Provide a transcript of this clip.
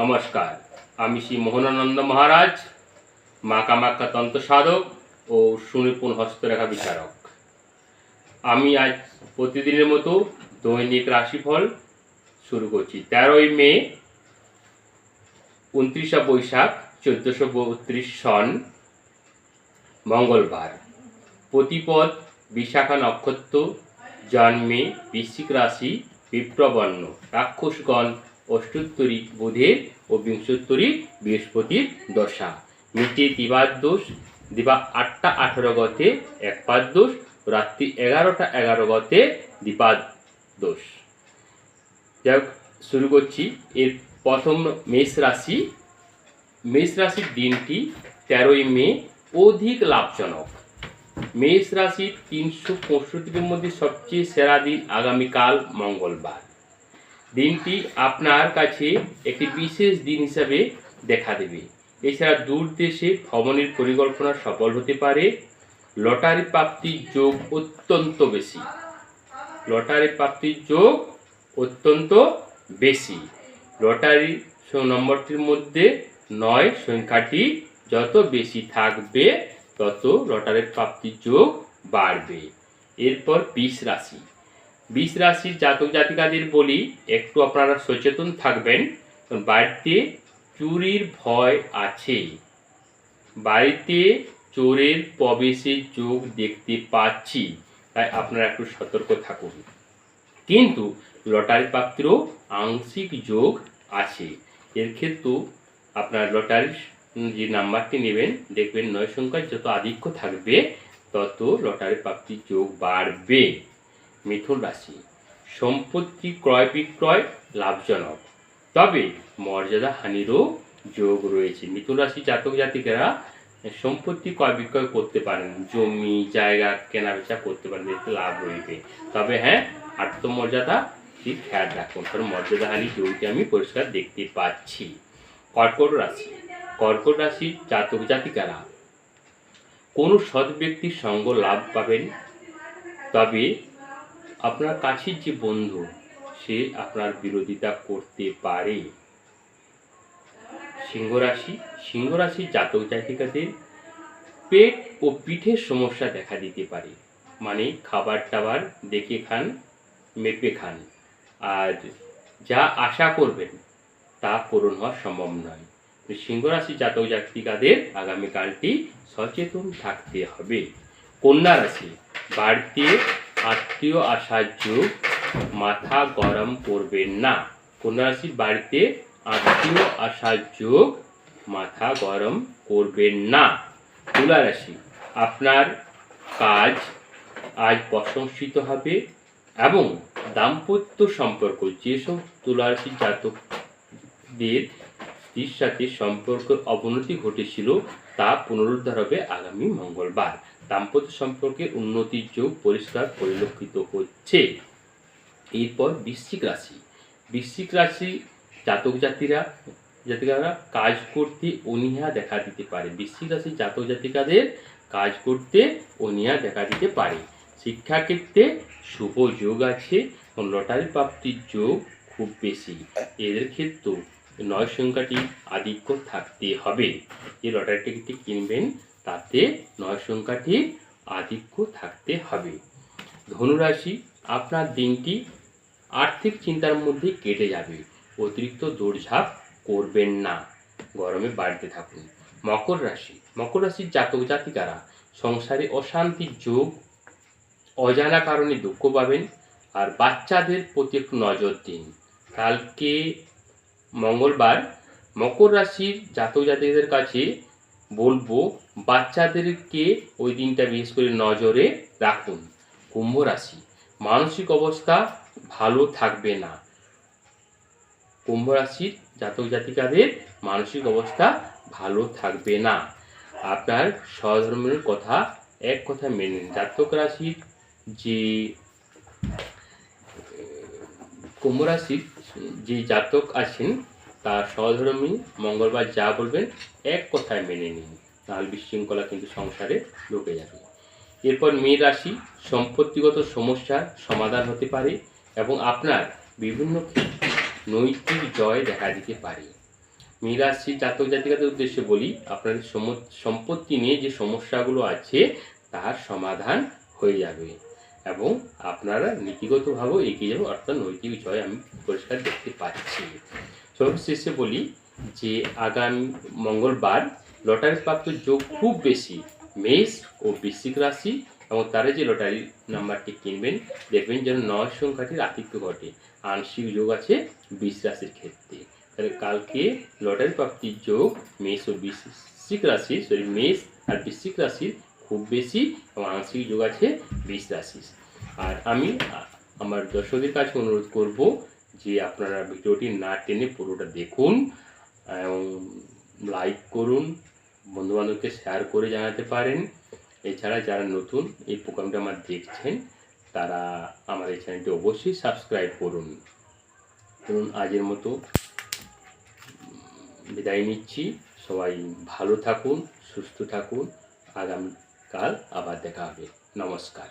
নমস্কার। আমি শ্রী মোহনানন্দ মহারাজ, মা কামাখ্যা তন্ত্র সাধক ও সুনিপুণ হস্তরেখা বিচারক। আমি আজ প্রতিদিনের মতো দৈনিক রাশিফল শুরু করছি। তেরোই মে, উনত্রিশে বৈশাখ, চোদ্দোশো বত্রিশ সন মঙ্গলবার। প্রতিপদ বিশাখা নক্ষত্র, জন্মে বৃশ্চিক রাশি বিপ্রবর্ণ রাক্ষসগণ অষ্টোত্তরী বুধের ও বিংশোত্তরী বৃহস্পতির দশা। মিটে দিবার দোষ, দিবা আটটা আঠেরো গতে একপাদ দোষ, রাত্রি এগারোটা এগারো গতে দ্বিপাদ দোষ। যাই শুরু করছি। এর প্রথম মেষ রাশি। মেষ রাশির দিনটি তেরোই মে, অধিক লাভজনক। মেষ রাশির তিনশো পঁয়ষট্টির মধ্যে সবচেয়ে সেরা দিন আগামীকাল মঙ্গলবার। দিনটি আপনার কাছে একটি বিশেষ দিন হিসাবে দেখা দেবে। এছাড়া দূর দেশে ভ্রমণের পরিকল্পনা সফল হতে পারে। লটারি প্রাপ্তির যোগ অত্যন্ত বেশি। লটারি প্রাপ্তির যোগ অত্যন্ত বেশি। লটারি নম্বরটির মধ্যে নয় সংখ্যাটি যত বেশি থাকবে, তত লটারির প্রাপ্তির যোগ বাড়বে। এরপর বিষ রাশি। বিষ রাশির জাতক জাতিকাদের বলি, একটু আপনারা সচেতন থাকবেন। বাড়িতে চুরির ভয় আছে। বাড়িতে চোরের প্রবেশের যোগ দেখতে পাচ্ছি, তাই আপনারা একটু সতর্ক থাকুন। কিন্তু লটারি প্রাপ্তিরও আংশিক যোগ আছে। এর ক্ষেত্রেও আপনার লটারির যে নাম্বারটি নেবেন, দেখবেন নয় সংখ্যার যত আধিক্য থাকবে, তত লটারি প্রাপ্তির যোগ বাড়বে। মিথুন রাশি। সম্পত্তি ক্রয় বিক্রয় লাভজনক। তবে মর্যাদা হানিরও যোগ রয়েছে। মিথুন রাশি জাতক জাতিকেরা সম্পত্তি ক্রয় বিক্রয় করতে পারেন। জমি, জায়গা কেনা বেচা করতে পারেন, এতে লাভ রয়েছে তবে হ্যাঁ আত্মমর্যাদা ঠিক খেয়াল রাখুন, কারণ মর্যাদাহানি যোগটি আমি পরিষ্কার দেখতে পাচ্ছি। কর্কট রাশি। কর্কট রাশি জাতক জাতিকারা কোনো সৎ ব্যক্তির সঙ্গ লাভ পাবেন। তবে আপনার কাছের যে বন্ধু, সে আপনার বিরোধিতা করতে পারে। সিংহ রাশি সিংহ জাতক জাতিকাদের পেট ও পিঠের সমস্যা দেখা দিতে পারে। মানে খাবার টাবার দেখে খান, মেপে খান। আর যা আশা করবেন, তা পূরণ হওয়া সম্ভব নয়। সিংহ রাশি জাতক জাতিকাদের আগামীকালটি সচেতন থাকতে হবে। কন্যা রাশি, বাড়িতে আত্মীয় আসার যোগ মাথা গরম করবেন না। কন্যা রাশির বাড়িতে আত্মীয় আসার যোগ মাথা গরম করবেন না। তুলা রাশি আপনার কাজ আজ প্রশংসিত হবে এবং দাম্পত্য সম্পর্ক যেসব তুলা রাশির জাতকদের স্ত্রীর সাথে সম্পর্কের অবনতি ঘটেছিল তা পুনরুদ্ধার হবে আগামী মঙ্গলবার। দাম্পত্য সম্পর্কের উন্নতির যোগ পরিষ্কার পরিলক্ষিত হচ্ছে। এরপর বৃশ্চিক রাশি। বৃশ্চিক রাশি জাতক জাতিরা, জাতিকারা কাজ করতে অনীহা দেখা দিতে পারে। বৃশ্চিক রাশি জাতক জাতিকাদের কাজ করতে অনীহা দেখা দিতে পারে। শিক্ষাক্ষেত্রে শুভ যোগ আছে লটারি প্রাপ্তির যোগ খুব বেশি। এদের ক্ষেত্রেও নয় সংখ্যাটি আধিক্য থাকতে হবে। এই লটারি টিকিটটি কিনবেন তাতে নয় সংখ্যাটির আধিক্য থাকতে হবে। ধনুরাশি, আপনার দিনটি আর্থিক চিন্তার মধ্যে কেটে যাবে। অতিরিক্ত দৌড়ঝাঁপ করবেন না। গরমে বাড়িতে থাকুন। মকর রাশি, মকর রাশির জাতক জাতিকারা সংসারে অশান্তির যোগ, অজানা কারণে দুঃখ পাবেন আর বাচ্চাদের প্রতি একটু নজর দিন। কালকে মঙ্গলবার মকর রাশির জাতক জাতিকদের কাছে বলব বাচ্চাদেরকে ওই দিনটা বিশেষ করে নজরে রাখুন। কুম্ভ রাশি, মানসিক অবস্থা ভালো থাকবে না। কুম্ভ রাশির জাতক জাতিকাদের মানসিক অবস্থা ভালো থাকবে না। আপনার স্বধর্মের কথা এক কথা মেনে নিন। জাতক রাশির যে, কুম্ভ রাশির যে জাতক আছেন তার সহধর্মী মঙ্গলবার যা বলবেন এক কথায় মেনে নিন। নাহলে বিশৃঙ্খলা কিন্তু সংসারে ঢুকে যাবে। এরপর মেয়ে রাশি, সম্পত্তিগত সমস্যার সমাধান হতে পারে এবং আপনার বিভিন্ন নৈতিক জয় দেখা দিতে পারে। মীরাশি জাতক জাতিকাদের উদ্দেশ্যে বলি, আপনাদের সম্পত্তি নিয়ে যে সমস্যাগুলো আছে, তার সমাধান হয়ে যাবে এবং আপনারা নীতিগতভাবেও এগিয়ে যাবেন অর্থাৎ নৈতিক জয় আমি পরিষ্কার দেখতে পাচ্ছি। সর্বশেষে বলি যে আগামী মঙ্গলবার লটারি প্রাপ্ত যোগ খুব বেশি। মেষ ও বৃশ্চিক রাশি এবং তারা যে লটারি নাম্বারটি কিনবেন, দেখবেন যেন নয় সংখ্যাটির আতিথ্য ঘটে। আংশিক যোগ আছে বিশ রাশির ক্ষেত্রে। তাহলে কালকে লটারি প্রাপ্তির যোগ মেষ ও বৃশ্চিক রাশি সরি মেষ আর বৃশ্চিক রাশির খুব বেশি এবং আংশিক যোগ আছে বিশ রাশি আর আমি, আমার দর্শকদের কাছে অনুরোধ করব যে আপনারা ভিডিওটি না টেনে পুরোটা দেখুন এবং লাইক করুন, বন্ধুবান্ধবকে শেয়ার করে জানাতে পারেন। এছাড়া যারা নতুন এই প্রোগ্রামটা আমার দেখছেন, তারা আমার এই চ্যানেলটি অবশ্যই সাবস্ক্রাইব করুন। ধরুন আজের মতো বিদায় নিচ্ছি। সবাই ভালো থাকুন, সুস্থ থাকুন। আগামীকাল আবার দেখা হবে। নমস্কার।